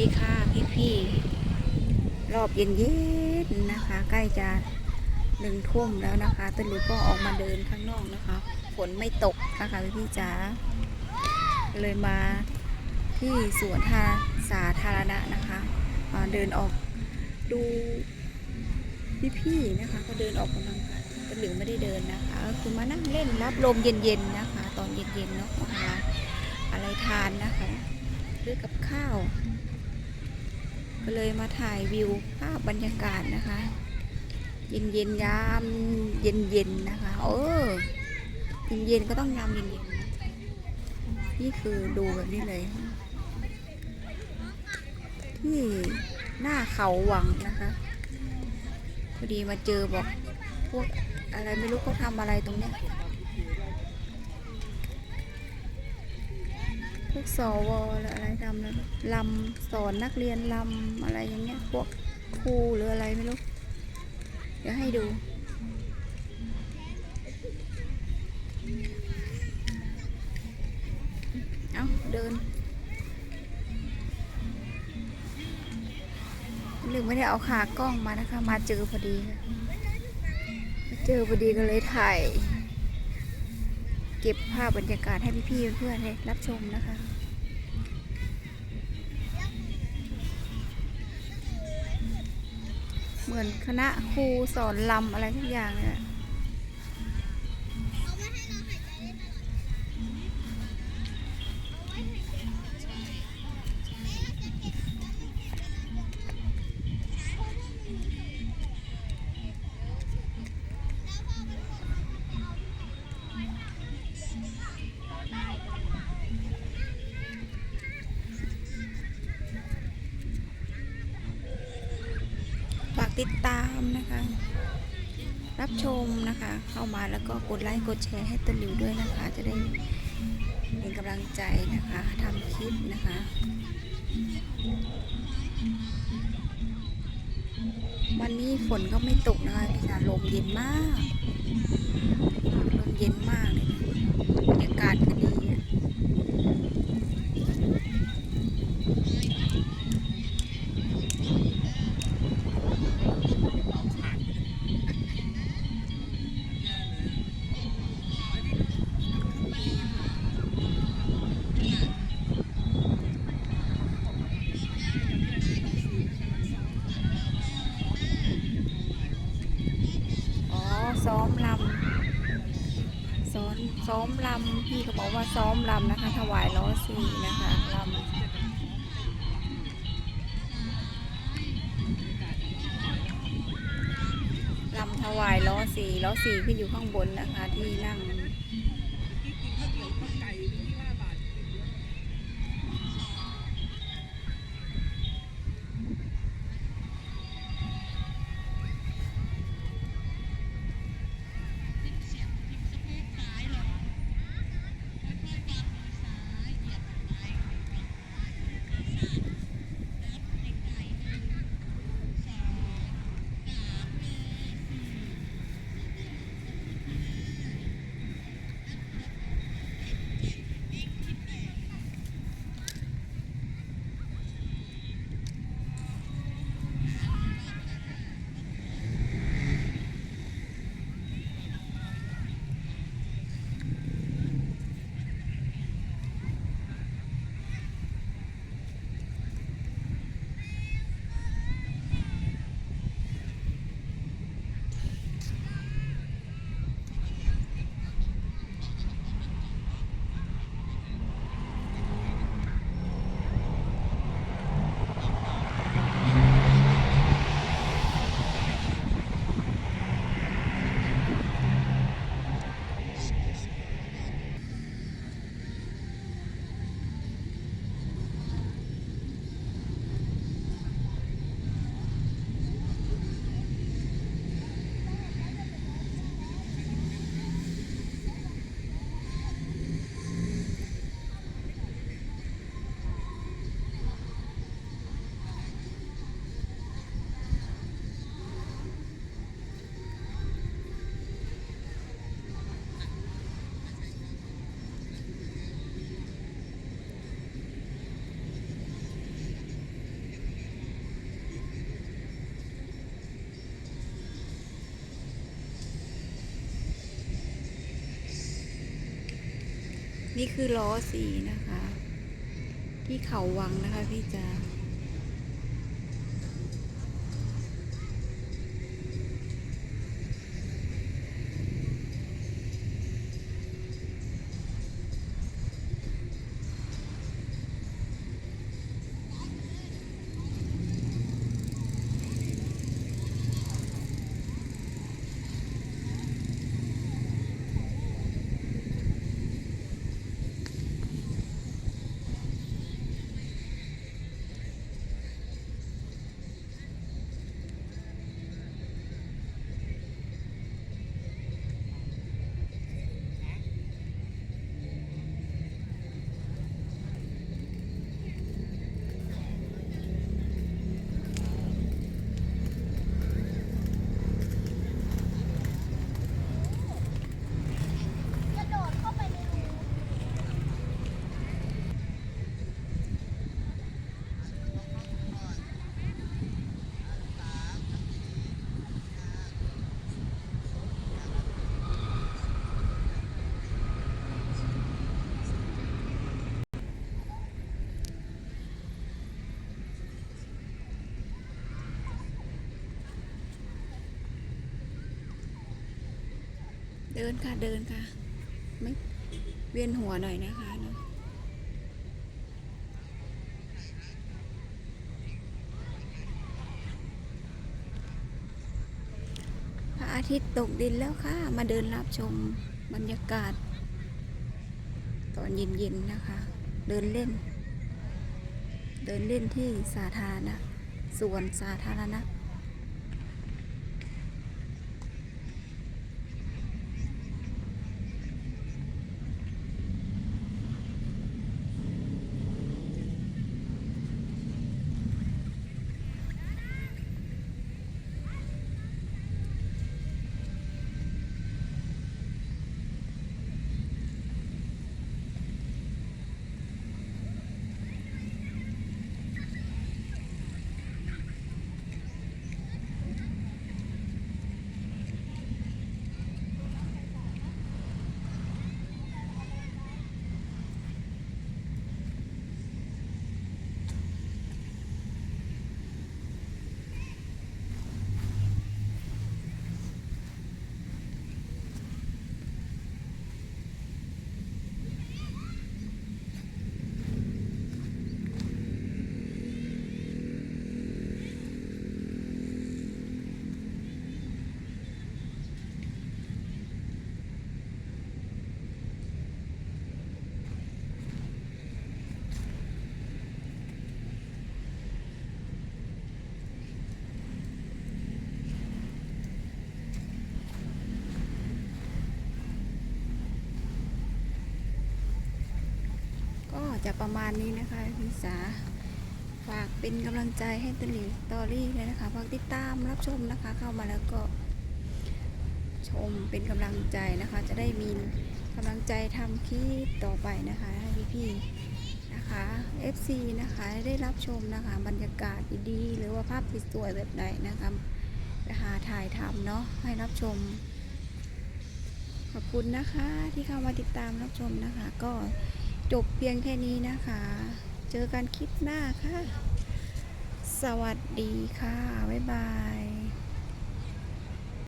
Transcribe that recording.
ดีค่ะพี่พี่รอบเย็นๆนนะคะ ใกล้จะหนึ่งทุ่มแล้วนะคะตะลุก็ออกมาเดินข้างนอกนะคะฝนไม่ตกนะคะพี่พี่จ๋าเลยมาที่สวนทาสาธารณะนะคะอ่าเดินออกดูพี่พี่นะคะ ก็เดินออกกำลังกายตะลุไม่ได้เดินนะคะคือมานั่งเล่นรับลมเย็นๆนะคะ ตอนเย็นๆเนาะหาอะไรทานนะคะซื้อกับข้าว ก็เลยมาถ่ายวิวภาพบรรยากาศนะคะ เย็นเย็นยามเย็นเย็นนะคะเออเย็นเย็นก็ต้องยามเย็นเย็นนี่คือดูแบบนี้เลย ที่หน้าเขาวังนะคะพอดีมาเจอบอกพวกอะไรไม่รู้เขาทำอะไรตรงเนี้ย พวกสวหรืออะไรทำนะลำสอนนักเรียนลำอะไรอย่างเงี้ยพวกครูหรืออะไรไม่รู้ เดี๋ยวให้ดู เอาเดินลืมไม่ได้เอาขากล้องมานะคะ มาเจอพอดีค่ะมาเจอพอดีก็เลยถ่าย เก็บภาพบรรยากาศให้พี่ๆเพื่อนๆได้รับชมนะคะเหมือนคณะครูสอนลำอะไรทุกอย่างเลย ติดตามนะคะ รับชมนะคะ เข้ามาแล้วก็กดไลค์กดแชร์ให้ต้นหลิวด้วยนะคะ จะได้เป็นกำลังใจนะคะทำคลิปนะคะวันนี้ฝนก็ไม่ตกนะคะพี่จ๋าลมเย็นมาก ลมเย็นมากเลยบรรยากาศก็ดี ซ้อมลำซ้อนซ้อมลำพี่ก็บอกว่าซ้อมลำนะคะ ถวายล้อสี่นะคะลำลำถวายล้อสี่ล้อสี่ขึ้นอยู่ข้างบนนะคะที่นั่ง นี่คือล้อสีนะคะ ที่เขาวังนะคะพี่จ๋า เดินค่ะเดินค่ะ ไม่เวียนหัวหน่อยนะคะเนะพระอาทิตย์ตกดินแล้วค่ะ มาเดินรับชมบรรยากาศ ตอนเย็นๆนะคะ เดินเล่น เดินเล่นที่สาธารณะสวนสาธารณะ ก็จะ ประมาณนี้นะคะพี่สาฝากเป็นกำลังใจให้ตลิวตอรี่เลยนะคะฝากติดตามรับชมนะคะ เข้ามาแล้วก็ ชมเป็นกำลังใจนะคะ จะได้มีกำลังใจทำคลิปต่อไปนะคะให้พี่ๆนะคะ FC นะคะได้รับชมนะคะ บรรยากาศดีๆหรือว่าภาพสวยๆแบบไหนนะคะไปหาถ่ายทำเนาะให้รับชม ขอบคุณนะคะที่เข้ามาติดตามรับชมนะคะ ก็ จบเพียงแค่นี้นะคะ เจอกันคลิปหน้าค่ะ สวัสดีค่ะ บ๊ายบาย